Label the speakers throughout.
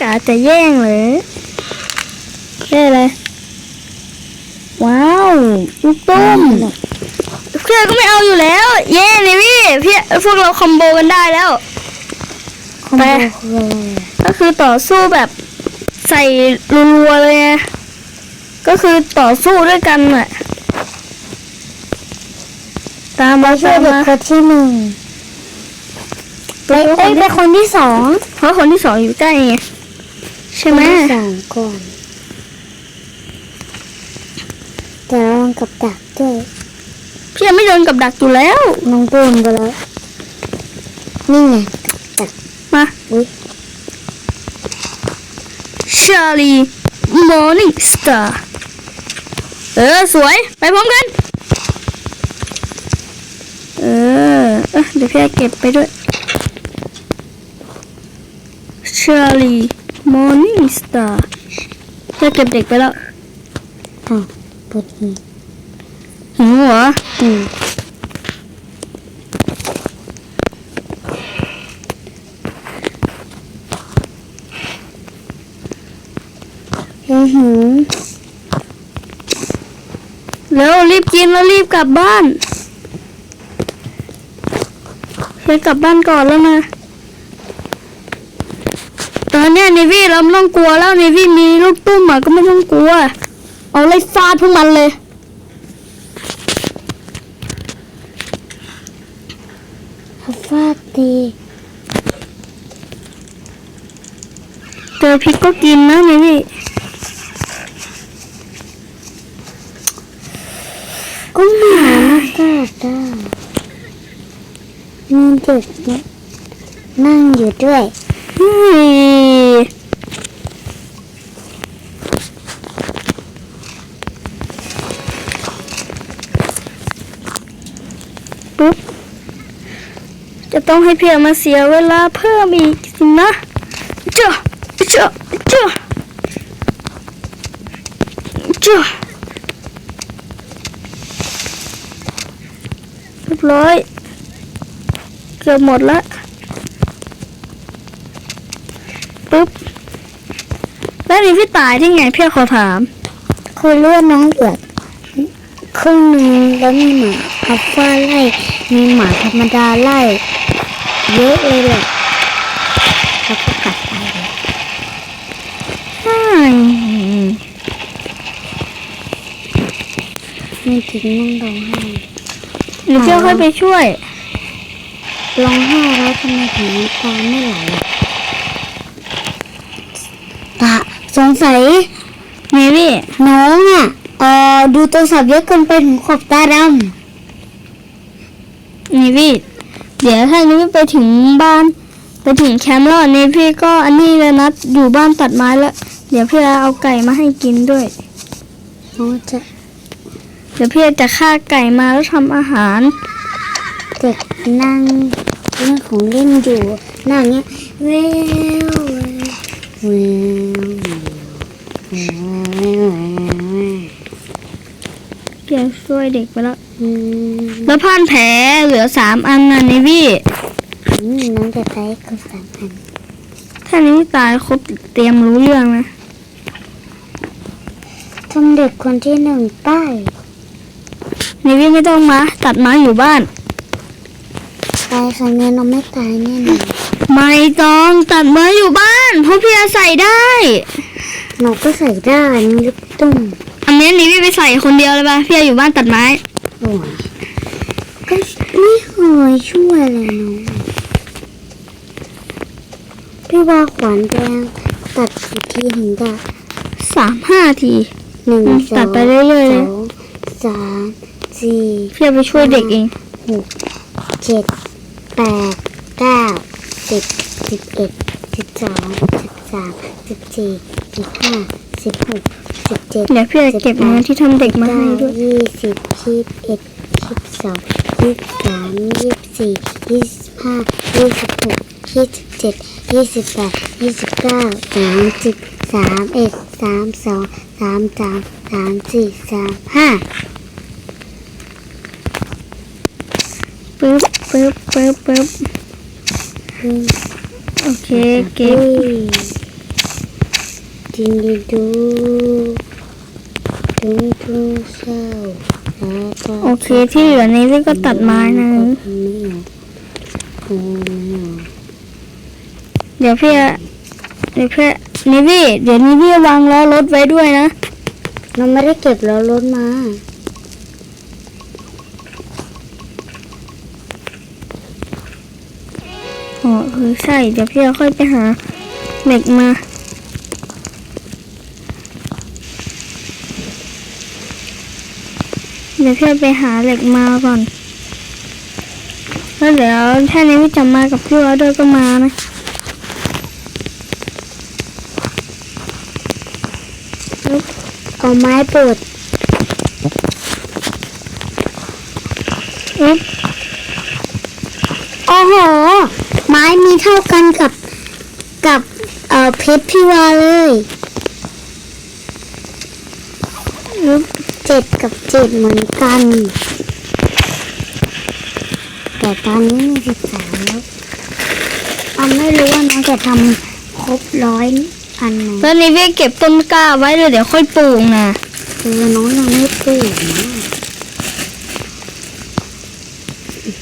Speaker 1: กาจะแย่งเหรอได้เลยว้าวลูกตุ้มเพื่อนก็ไม่เอาอยู่แล้ว เย้นี่พี่พี่พวกเราคอมโบกันได้แล้ว
Speaker 2: คอมโบคืออะไรอะ
Speaker 1: ก็คือต่อสู้แบบใส่รัวๆเลยไงก็คือต่อสู้ด้วยกันน่ะตามมา
Speaker 2: ช่ว
Speaker 1: ตายม
Speaker 2: เด็ก
Speaker 1: มา
Speaker 2: คนที่หนึ่ง ไปเอ้ยไปคนที่สอง
Speaker 1: เพราะคนที่สองอยู่ใกล้ไงใช่ไหม
Speaker 2: คนที่สองก่อนแต่ระวังกับดักด้วย
Speaker 1: พี่ยังไม่โดนกับดักอยู่แล้ว
Speaker 2: น้องโดนไปแล้วนี่ไงดัก
Speaker 1: มา
Speaker 2: อุ้ย
Speaker 1: ชาลีมอร์นิ่งสตาร์เออ สวย ไปพร้อมกัน เออเอ้ยเดี๋ยวพี่เก็บไปด้วย ชาลีมอร์นิ่งสตาร์พี่เก็บเด็กไปแล้ว
Speaker 2: อ้าวปวดหัว
Speaker 1: หิวเหรอ
Speaker 2: อืมอือหือ
Speaker 1: แล้วรีบกินแล้วรีบกลับบ้านพี่กลับบ้านก่อนแล้วนะต อนเนี้ยเนวี่เราไม่ต้องกลัวแล้วเนวี่มีลูกตุ้มอะก็ไม่ต้องกลัว เอาเลยฟาดพวกมันเลย
Speaker 2: ฟาดตี
Speaker 1: เจอพริกก็กินนะเนวี่
Speaker 2: ก็หมานะกาดอะมีเด็กเนี่ยนั่งอยู่ด้วย
Speaker 1: ปุ๊บ จะต้องให้เพียมาเสียเวลาเพิ่มอีกสินะเจ้าเจ้าเจ้าเจ้าเรียบร้อย เกือบหมดละ ปุ๊บ แล้วนี่ พี่ตายที่ไงพี่ขอถาม
Speaker 2: คือเลือดน้องเหลือครึ่งหนึงแล้วมีหมาอัลฟาไล่มีหมาธรรมดาไล่เยอะเลยแหละแล้วก็กัดตายเลย
Speaker 1: อืม
Speaker 2: ไม่ถึงนั่งร้องไห้
Speaker 1: หรือเจ้าค่อยไปช่วย
Speaker 2: ร้องไห้แล้วทำไมถึงน้ำตาไม่ไหลอะตา สงสัย
Speaker 1: นี่พี่
Speaker 2: น้องอะเอ่อดูโทรศัพท์เยอะเกินไปถึงขอบตาด
Speaker 1: นี่พี่เดี๋ยวถ้านี่พี่ไปถึงบ้าน ไปถึงแคมป์แล้วนี่พี่ก็อันนี้เลยนะอยู่บ้านตัดไม้แล้วเดี๋ยวพี่เอาไก่มาให้กินด้วยำ
Speaker 2: น้องจะ
Speaker 1: เดี๋ยวพี่จะฆ่าไก่มาแล้วทำอาหาร
Speaker 2: เด็กนั่งเล่นของเล่นอยู่หน้าเงี้ยเววเวว เวว
Speaker 1: พี่ช่วยเด็กไปแล้ว
Speaker 2: อืม
Speaker 1: แล้วผ่านแผลเหลือสามอันน่ะนี่พี่
Speaker 2: อืมน้องจะใช้กระสันอัน
Speaker 1: ถ้านี้ไม่ตายครบเตรียมรู้เรื่องนะ
Speaker 2: ทำเด็กคนที่หนึ่งใต้
Speaker 1: นี่พี่ไม่ต้องมาตัดไม้อยู่บ้าน
Speaker 2: ตายครั้งนี้น้องไม่ตายแน่นอน
Speaker 1: ไม่ต้องตัดไม้อยู่บ้านเพราะพี่อาใส่ได้
Speaker 2: หนูก็ใส่ได้มีลูกตุ้ม
Speaker 1: อันนี้นี่พี่ไปใส่คนเดียวเลยป่ะพี่อยู่บ้านตัดไม้
Speaker 2: โอ้ยก็ไม่เคยช่วยเลยน้องพี่ว่าขวานแดงตัดกี่ทีถึงจะ
Speaker 1: สามห้าที
Speaker 2: หนึ่ง
Speaker 1: อืม
Speaker 2: สอง
Speaker 1: ตัดไปเรื่อยๆเลย
Speaker 2: สองสามสี่
Speaker 1: พี่จะไปช่วยเด็กเอง
Speaker 2: หกเจ็ดแปดเก้าสิบสิบเอ็ดสิบสองสิบ สามสิบสี่สิบห้าสิบหกสิบเจ็ด
Speaker 1: เดี๋ยวพี่จะเก็บเงินที่ทำเด็กมา
Speaker 2: เก้า
Speaker 1: ให้ด้วย
Speaker 2: ยี่สิบยี่สิบเอ็ดยี่สิบสองยี่สิบสามยี่สิบสี่ยี่สิบห้ายี่สิบหกยี่สิบเจ็ดยี่สิบแปดยี่สิบเก้าสามสิบสามเอ็ดสามสองสามสามสามสี่สามห้า
Speaker 1: ปึ๊บปึ๊บปึ๊บปึ๊บ
Speaker 2: อืม
Speaker 1: โอเคเก็บ
Speaker 2: ดินดีดูทุ่งทุ่งเศร้าและตา
Speaker 1: โอเคที่เหลือนี้พี่ก็ตัดไม้นะ
Speaker 2: เดี๋
Speaker 1: ยวพี่เดี๋ยวพี่นิวี่เดี๋ยวนิวี่วางล้อรถไว้ด้วยนะ
Speaker 2: เราไม่ได้เก็บล้อรถมา
Speaker 1: อ๋อคือใช่เดี๋ยวพี่จะค่อยไปหาเหล็กมา เดี๋ยวพี่ไปหาเหล็กมาก่อน แล้วเดี๋ยวถ้านี้พี่จะมากับพี่วอด้วยก็มานะ
Speaker 2: เอาไม้ปด
Speaker 1: อ
Speaker 2: โอ้โห ไม้มีเท่ากันกับกับเอ่อเพชรพี่วาเลย
Speaker 1: อุ๊บ
Speaker 2: เจ็ด กับเจ็ดเหมือนกัน แต่ตอนนี้มีสิบสามแล้วออมไม่รู้ว่าน้องจะทำครบร้อยอันไหม
Speaker 1: แล้วนี้พี่เก็บต้นกล้าไว้เลยเดี๋ยวค่อยปลูกนะ
Speaker 2: คือน้องยังไม่ปลูกนะ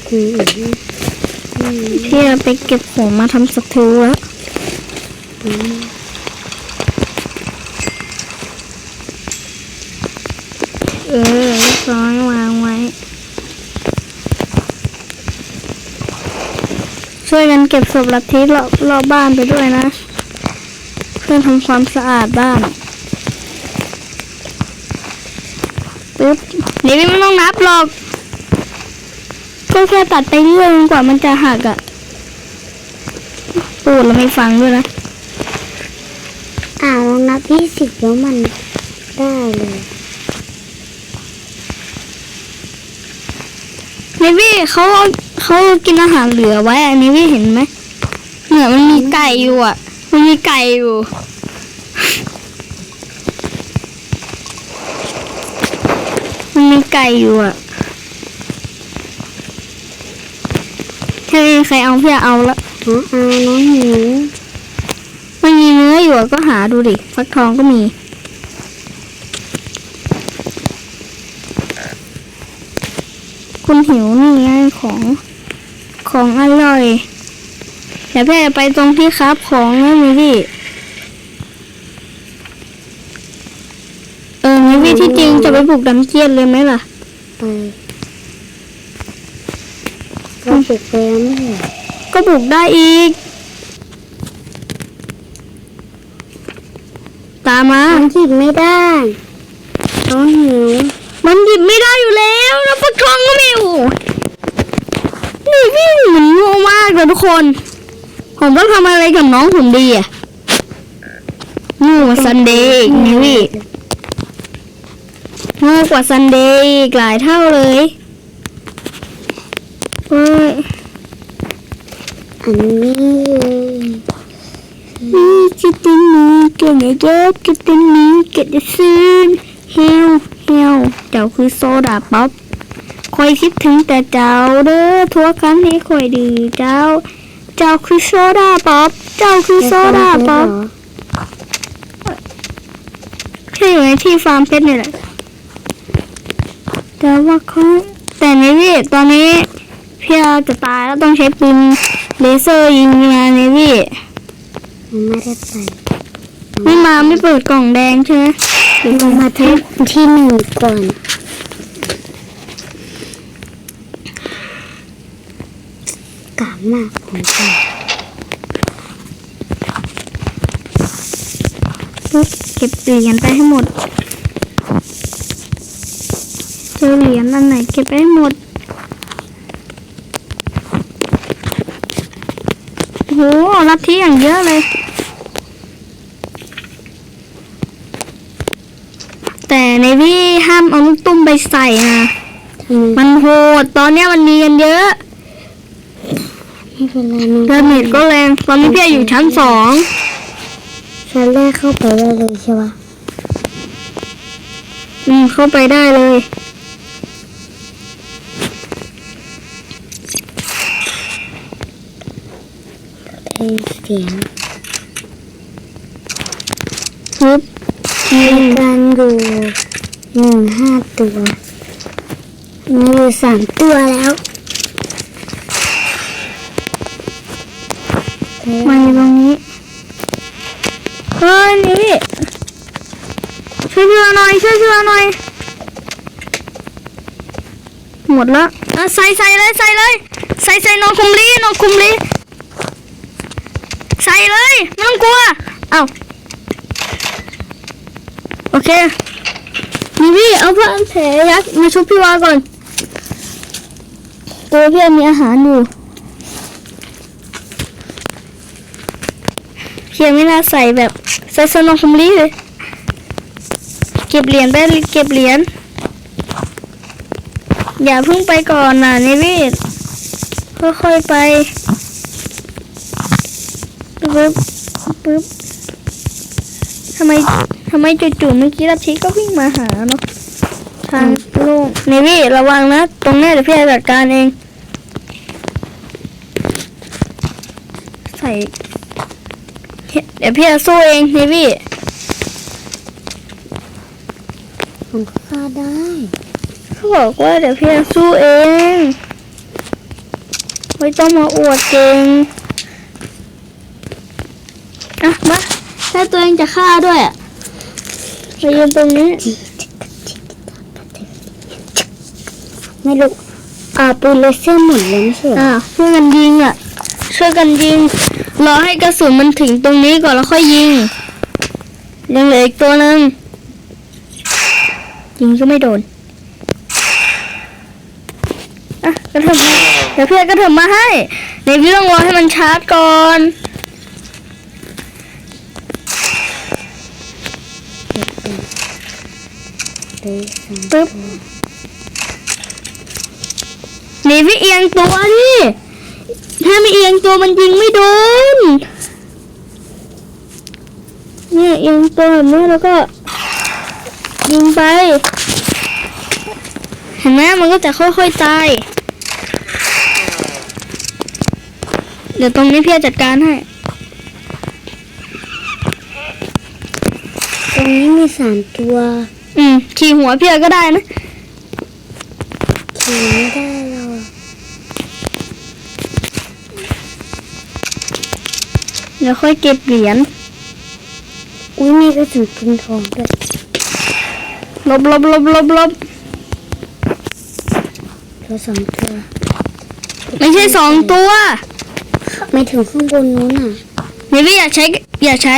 Speaker 2: คือ
Speaker 1: พี่จะไปเก็บของมาทำสตูแล้วเออเรียบร้อยวางไว้ ช่วยกันเก็บศพลัทธิรอบรอบบ้านไปด้วยนะ เพื่อทำความสะอาดบ้านปึ๊บนี่ไม่ต้องนับหรอกก็แค่ตัดไปเรื่อยจนกว่ามันจะหักอะ่ะปูดเราไม่ฟังด้วยนะ
Speaker 2: อ่าลองนับยี่สิบแล้วมันได้เลย
Speaker 1: นิวี่เขาเขากินอาหารเหลือไว้อะนิวี่เห็นไหมเนี่ยมันมีไก่อยู่อะ มันมีไก่อยู่ มันมีไก่อยู่อะถ้ามีใครเอาพี่เอาละ
Speaker 2: เอาน้องหิว
Speaker 1: มันมีเนื้ออยู่ก็หาดูดิฟักทองก็มีคุณหิวนี่ไงของ ของอร่อยเดี๋ยวพี่จะไปตรงที่ค้าบของนะมิวี่เออมิวี่ที่จริงจะไปปลูกดำเจียนเลยไหมล่ะ
Speaker 2: ไปเราปลูกไปแล้วไม่เหรอ
Speaker 1: ก็ปลูกได้อีก ตามมา
Speaker 2: มันหยิบไม่ได้น้องหิว
Speaker 1: มันหยิบไม่ได้อยู่แล้วแล้วฟักทองก็ไม่อยู่ นี่พี่เหมือนโง่มากเลยทุกคน ผมต้องทำอะไรกับน้องผมดีอะง่กว่าซันเดย์อีกนี่พี่ง่กว่าซันเดย์อีกหลายเท่าเลยเฮ้ย
Speaker 2: อันนี้
Speaker 1: นี่คิดถึงนี่เกิดเยอะคิดถึงนี่เกิดจะซื้อเฮลเฮลเจ้าคือโซดาป๊อป คอยคิดถึงแต่เจ้าเด้อทั่วครั้งให้คอยดื้อเจ้า เจ้าคือโซดาป๊อปเจ้าคือโซดาป๊อปใช่อยู่ในที่ฟาร์มเพชรนี่แหละแต่ว่าเขาแต่ในวิตอนนี้พี่อาจะตายแล้วต้องใช้ปืนเลเซอร์ยิงมาในวิ
Speaker 2: มันไม่ได้ไป
Speaker 1: ไม่มาไม่เปิดกล่องแดงใช่ไหมหรือ
Speaker 2: ลงมาที่ที่หนึ่งก่อนกลับ มากผมก็
Speaker 1: ปุ๊บเก็บเหรียญไปให้หมด เจอเหรียญอันไหนเก็บไปให้หมดโอ้โหลัทธิอย่างเยอะเลย แต่ในพี่ห้ามเอาลูกตุ้มไปใส่นะ
Speaker 2: ทำไม
Speaker 1: มันโหด ตอนเนี้ยมันมีกันเยอะ
Speaker 2: ไม่เป็นไรน้อง
Speaker 1: เดาเมจก็แรงตอนนี้พี่อยู่ชั้นสอง
Speaker 2: ชั้นแรกเข้าไปได้เลยใช่ปะ
Speaker 1: อืมเข้าไปได้เลย
Speaker 2: ได้เสียง
Speaker 1: ฮึบ
Speaker 2: มีกันอยู่หนึ่งห้าตัวมีอยู่สามตัวแล้ว
Speaker 1: มาอยู่ตรงนี้เฮ้ยนี่พี่ช่วยพี่วาหน่อยช่วยพี่วาหน่อย หมดละอะใส่ใส่เลยใส่เลยใส่ใส่นอนคุมลีนอนคุมลีใส่เลยไม่ต้องกลัวเอ้าโอเคนี่พี่เอาผ้าแผลยัดมาชุบพี่วาก่อนตัวพี่มีอาหารอยู่ เพี ยงไม่น่าใส่แบบใส่สนองคุมลีเลยเก็บเหรียญได้เก็บเหรียญอย่าเพิ่งไปก่อนนะนิวิทค่อยๆไปปึ๊บปึ๊บทำไมทำไมจู่ๆเมื่อกี้ลัทธิก็วิ่งมาหาเนาะทางโล่งนิวิระวังนะ ตรงนี้เดี๋ยวพี่จัดการเอง ใส่ เดี๋ยวพี่จะสู้เองนิวิ
Speaker 2: ผมก็ฆ่าได้
Speaker 1: เขาบอกว่าเดี๋ยวพี่จะสู้เอง ไม่ต้องมาอวดเก่งอะมาถ้าตัวเองจะฆ่าด้วยอะมายืนตรงนี้
Speaker 2: ไม่รู้อ่าปืนเลเซอร์หมดเลยไม่ใช่เหรอ
Speaker 1: อะช่วยกันยิงอะช่วยกันยิง รอให้กระสุนมันถึงตรงนี้ก่อนแล้วค่อยยิง ยังเหลืออีกตัวหนึ่งยิงก็ไม่โดนอะกระเถิบมาเดี๋ยวเพื่อนกระเถิบมาให้ในพี่ต้องรอให้มันชาร์จก่อนปึ๊บหนีพี่เอียงตัวดิ ถ้าไม่เอียงตัวมันยิงไม่โดน เนี่ยเอียงตัวแบบนี้แล้วก็ ยิงไป เห็นไหมมันก็จะค่อยๆตาย เดี๋ยวตรงนี้พี่จะจัดการให้
Speaker 2: ตรงนี้มีสามตัว
Speaker 1: อืมขี่หัวพี่ก็ได้นะ
Speaker 2: ขี่ไม่ได้หรอก
Speaker 1: ดี๋ยวค่อยเก็บเหรียญ
Speaker 2: อุ้ยมีกระสุนปืนทองด้วย
Speaker 1: ลบลบลบลบลบ
Speaker 2: ตัวสองตัว
Speaker 1: ไม่ใช่สองตัว
Speaker 2: ไม่ถึงข้างบนนู้นอะ
Speaker 1: เดี๋ยวพี่อย่าใช้ อย่าใช้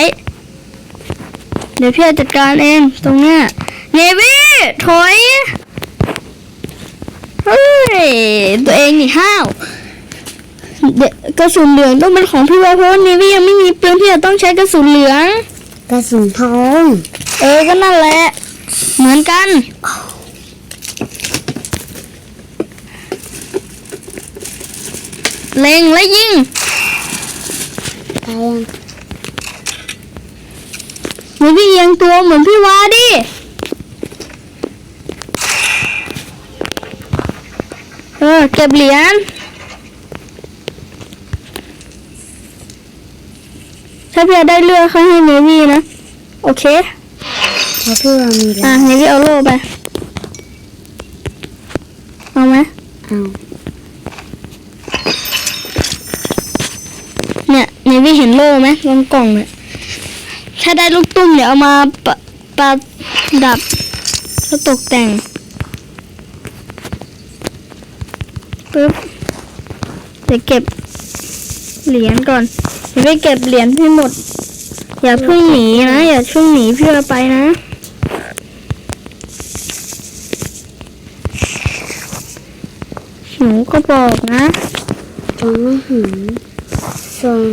Speaker 1: เดี๋ยวพี่จะจัดการเองตรงเนี้ยเนวี่ถอยเฮ้ยตัวเองนี่ห้าวเดี๋ยว กระสุนเหลืองต้องเป็นของพี่วาเพราะว่าเนวี่ยังไม่มีปืนพี่จะต้องใช้กระสุนเหลือง
Speaker 2: กระสุนทอง
Speaker 1: เออก็นั่นแหละ เหมือนกัน เล็งและยิง
Speaker 2: ตายยัง
Speaker 1: เหมือนพี่เอียงตัวเหมือนพี่วาดิ เออเก็บเหรียญ ถ้าพี่ได้เลือกเขาให้เนวี่นะ โอเค
Speaker 2: เพราะพี่ว่ามี
Speaker 1: อะ
Speaker 2: แล้ว
Speaker 1: เนวี่เอาโล่ไป เอาไหม
Speaker 2: เอา
Speaker 1: เนี่ยเนวี่เห็นโล่ไหมตรงกล่องเนี่ยถ้าได้ลูกตุ้มเดี๋ยวเอามาปะประดับแล้วตกแต่งปึ๊บเดี๋ยวเก็บเหรียญก่อนเดี๋ยวไปเก็บเหรียญให้หมด อย่าเพิ่งหนีนะ อย่าเพิ่งหนีเพื่อไปนะหนูก็บอกนะ
Speaker 2: จงไม่เห็นโซน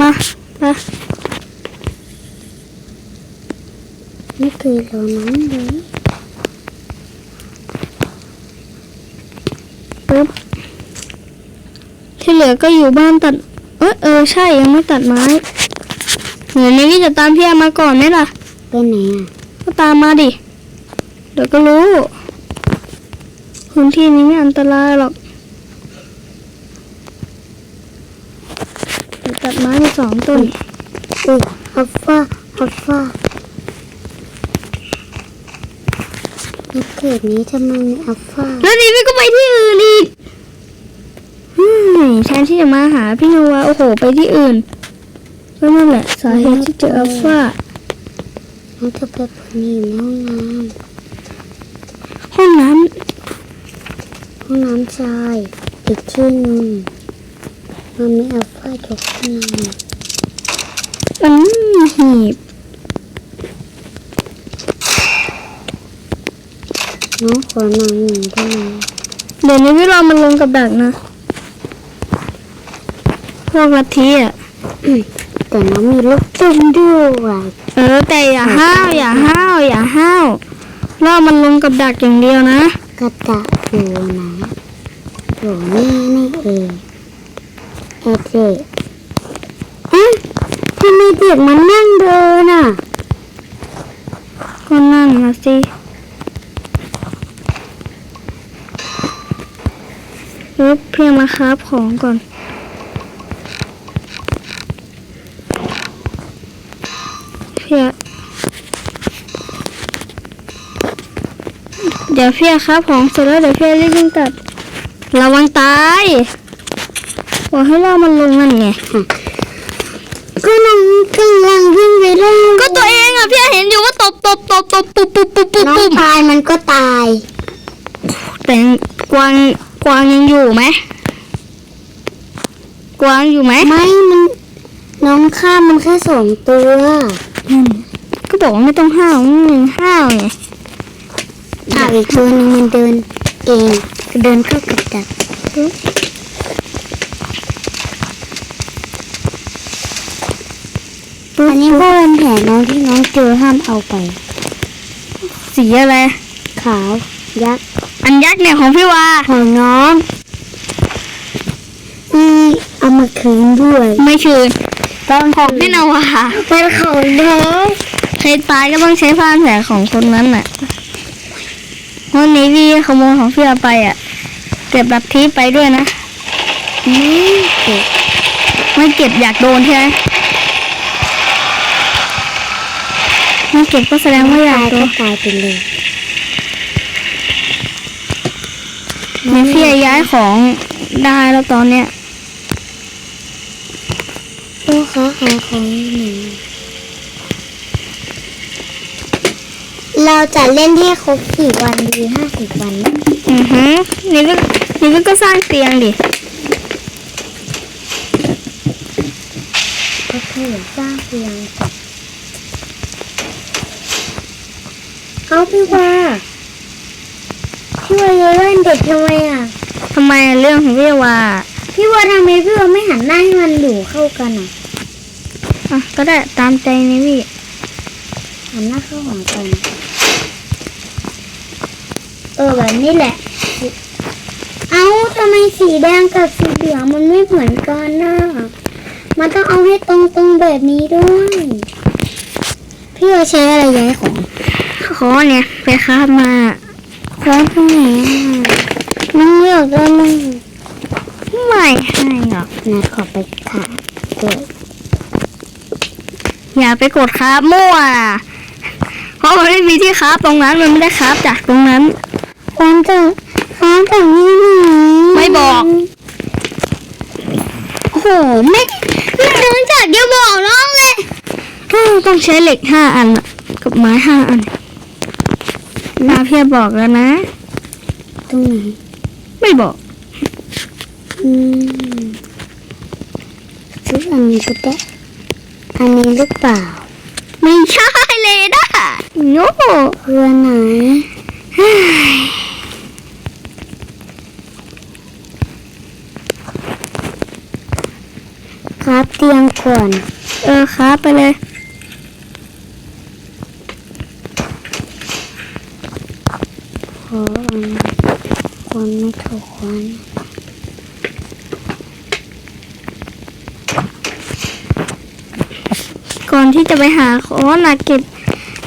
Speaker 2: มา
Speaker 1: มามา
Speaker 2: ไม่เคยรอน้องเลย
Speaker 1: ปึ๊บที่เหลือก็อยู่บ้านตัด เออเออใช่ยังไม่ตัดไม้เหมือนนี้จะตามพี่แอามาก่อนไหมล่ะ
Speaker 2: ไปไหนอะ
Speaker 1: ก็ตามมาดิ เดี๋ยวก็รู้พื้นที่นี้ไม่อันตรายหรอกตัดไม้สองต้น
Speaker 2: อุ้ฮัฟฟ้าฮัฟฟ้าเขตนี้ทำไมอัลฟ้า
Speaker 1: แล้วนี่ไม่ก็ไปที่อื่นอีก แทนที่จะมาหาพี่นวาโอ้โห ไปที่อื่นก็นั่นแหละสาเหตุที่เจออัลฟา
Speaker 2: น้องเธอไปปนี่ในห้องน้
Speaker 1: ห้องน้ำ
Speaker 2: ห้องน้ำชายอีกที่หนึ่งมันมีอัลฟาอยู่ข้างในำ
Speaker 1: มันหีบ
Speaker 2: น้องขอนางหนึ่งได้ไหม
Speaker 1: เดี๋ยวนี้พี่รอมันลงกับดักนะ พวกลัทธิอะ
Speaker 2: แต่น้องมีลูกตุ้มด้วย
Speaker 1: เออ แต่อย่าห้าวอย่าห้าวอย่าห้าวรอมันลงกับดักอย่างเดียวนะ
Speaker 2: กระตะอยู่ไหนอยู่นี่นี่เองเอเจเอ๊ะทำไมเด็กมันนั่งเดินอะ
Speaker 1: ก็นั่นนะสิปึ๊บเพียงมาคราบของก่อน เพียเดี๋ยวเพียคราบของเสร็จแล้วเดี๋ยวเพียรีบวิ่งกลับระวังตายบอกให้เรามันลงนั่นไง
Speaker 2: ก็น้องกำลังวิ่งไปเรื่อย
Speaker 1: ก็ตัวเองอะเพียเห็นอยู่ว่าตบตบตบตบปุ๊บปุ๊บปุ๊บปุ๊บ
Speaker 2: น้อง
Speaker 1: ปุ๊บ
Speaker 2: ตายมันก็ตาย
Speaker 1: แต่กวางกวางยังอยู่ไหมกวางอยู่ไหม
Speaker 2: ไม่มันน้องฆ่ามันแค่สองตัว
Speaker 1: อืมก็บอกว่าไม่ต้องห้าวมึงห้าวไง
Speaker 2: อ่าอีกตัวหนึงมันเดินเองเดินเข้ากับดักอันนี้ก็เป็นแผนน้องที่น้องเจอห้ามเอาไป
Speaker 1: สีอะไร
Speaker 2: ขาว ยักษ์
Speaker 1: อันยักษ์เนี่ยของพี่วา
Speaker 2: ของน้องอืมเอามาคืนด้วย
Speaker 1: ไม่คืนต้องของพี่นาวา
Speaker 2: เป็นของน้อง
Speaker 1: ใครตายก็ต้องใช้ผ้าแผลของคนนั้นน่ะ วันนี้พี่ขโมยของพี่เอาไปอะ เก็บลัทธิไปด้วยนะ
Speaker 2: อืมเด็ก
Speaker 1: ไม่เก็บอยากโดนใช่ไหมไม่เก็บก็แสดงว่าอยา
Speaker 2: ตากย
Speaker 1: โด
Speaker 2: ก็
Speaker 1: น
Speaker 2: ตายไปเลย
Speaker 1: แม่พี่ย้ายของได้แล้วตอนเนี้ย
Speaker 2: ลูกค้าหาของหนึ่ เราจะเล่นที่ครบสี่วันดีห้าสิบวัน
Speaker 1: อือฮึนี่ก็นี่ก็สร้างเตียงดิ
Speaker 2: ก็คือสร้างเตียงก่อนเอาพี่ว่าพี่ว่าจะเล่นเด็กทำไมอะ
Speaker 1: ทำไมอะเรื่องของพี่วา
Speaker 2: พี่ว่าทำไมพี่ว่าไม่หันหน้าให้มันอยู่เข้ากันอะ
Speaker 1: อะก็ได้ตามใจนี่พี่
Speaker 2: หันหน้าเข้าหากันเออแบบนี้แหละ เอาทำไมสีแดงกับสีเหลืองมันไม่เหมือนกันน่ะมันต้องเอาให้ตรงๆแบบนี้ด้วย พี่ว่าใช้อะไรย้ายของ
Speaker 1: ขอเนี่ยไปคาบมา
Speaker 2: ร้านตรงไหนอะน้องเลือกได้มั้ง
Speaker 1: ไม่ให้หรอก
Speaker 2: นะขอไปขาด้วย
Speaker 1: อย่าไปกดคาบมั่วนะเพราะมันไม่มีที่คาบตรงนั้นมันไม่ได้คาบจากตรงนั้น
Speaker 2: ร้านจากร้านจากนี่ไหน
Speaker 1: ไม่บอก
Speaker 2: โอ้โหไม่ไม่เดินจากเดียวบอกน้องเลย
Speaker 1: ก็ต้อง ใช้เหล็กห้าอันอะกับไม้ห้าอันนาเพียบอกแล้วนะ
Speaker 2: ตรงไหน
Speaker 1: ไม่บอก
Speaker 2: อืมซื้ออันนี้ก็ได้อันนี้หรือเปล่า
Speaker 1: ไม่ใช่เลยนะโย่
Speaker 2: เรือไหนครับเตียงก่อน
Speaker 1: เออคาบไปเลย
Speaker 2: ออันคนไม่ถูกวัน
Speaker 1: ก่อนที่จะไปหาขอนะเก็บ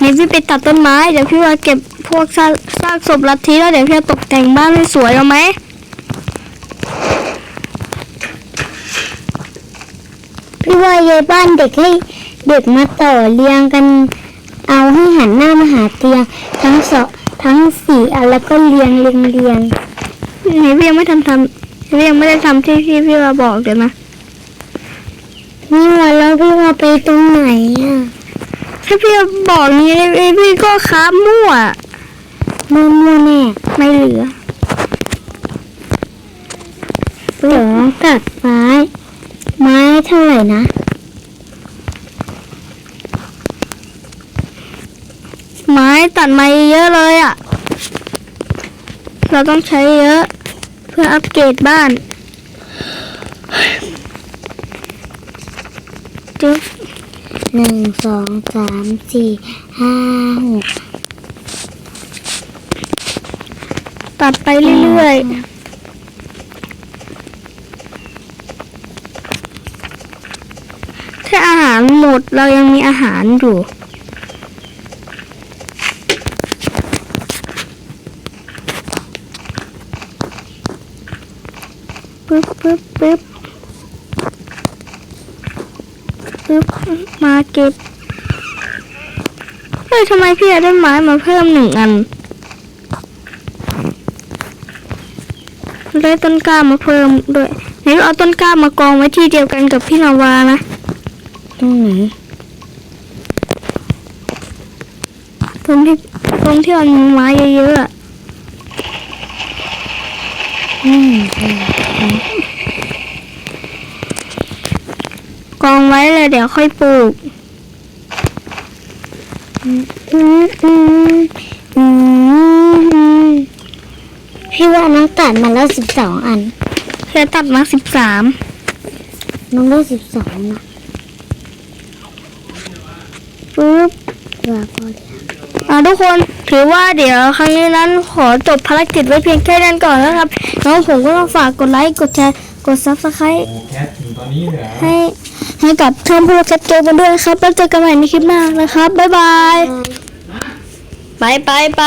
Speaker 1: นี่พี่ไปตัดต้นไม้เดี๋ยวพี่ว่าเก็บพวกซากซากศพลัทธิแล้วเดี๋ยวพี่จะตกแต่งบ้านให้สวยเอาไหม
Speaker 2: พี่ว่ายายบ้านเด็กให้เด็กมาต่อเรียงกัน เอาให้หันหน้ามาหาเตียงทั้งสอง ทั้งสี่อันแล้วก็เรียงเรียงเรียง
Speaker 1: นี่พี่ยังไม่ทำทำพี่ยังไม่ได้ทำที่พี่พี่มาบอกเดี๋ยวนะ
Speaker 2: นี่ว่าแล้วพี่ว่าไปตรงไหนอะ
Speaker 1: ถ้าพี่บอกนี้พี่ก็ค้ามั่ว
Speaker 2: มั่วมั่วแน่
Speaker 1: ไม่เหลือ
Speaker 2: เดี๋ยวตัดไม้ไม้เท่าไหร่นะ
Speaker 1: ไม้ตัดไม้เยอะเลยอะ เราต้องใช้เยอะ เพื่ออัปเกรดบ้านจึ๊บ
Speaker 2: หนึ่งสองสามสี่ห้าหก
Speaker 1: ตัดไปเรื่อยๆ ถ้าอาหารหมดเรายังมีอาหารอยู่ ปึ๊บปึ๊บปึ๊บปึ๊บ มาเก็บเฮ้ยทำไมพี่ได้ไม้มาเพิ่มหนึ่งอันได้ต้นกล้ามาเพิ่มด้วยไหนเอาต้นกล้ามากองไว้ที่เดียวกันกับพี่นาวานะ
Speaker 2: ตรงไหน
Speaker 1: ตรงที่ตรงที่มันมีไม้เยอะๆอะ
Speaker 2: อืม
Speaker 1: กอง ไว้เลยเดี๋ยวค่อยปลูก
Speaker 2: พี่ว่าน้องตัดมาแล้วสิบสองอัน
Speaker 1: เพื่อตัดมาสิบสาม
Speaker 2: น้องได้สิบสองนะ
Speaker 1: ปึ๊บ
Speaker 2: ว่าพอดี
Speaker 1: อ่าทุกคนถือว่าเดี๋ยวครั้งนี้นั้นขอจบภารกิจไว้เพียงแค่นั้นก่อนนะครับ น้องผมก็ต้องฝากกดไลค์ กดแชร์ กดซับสไครต์ให้ ให้กับช่องพูดแคทเจนกันด้วยนะครับ แล้วเจอกันใหม่ในคลิปหน้านะครับ บ๊ายบาย ไปไปไป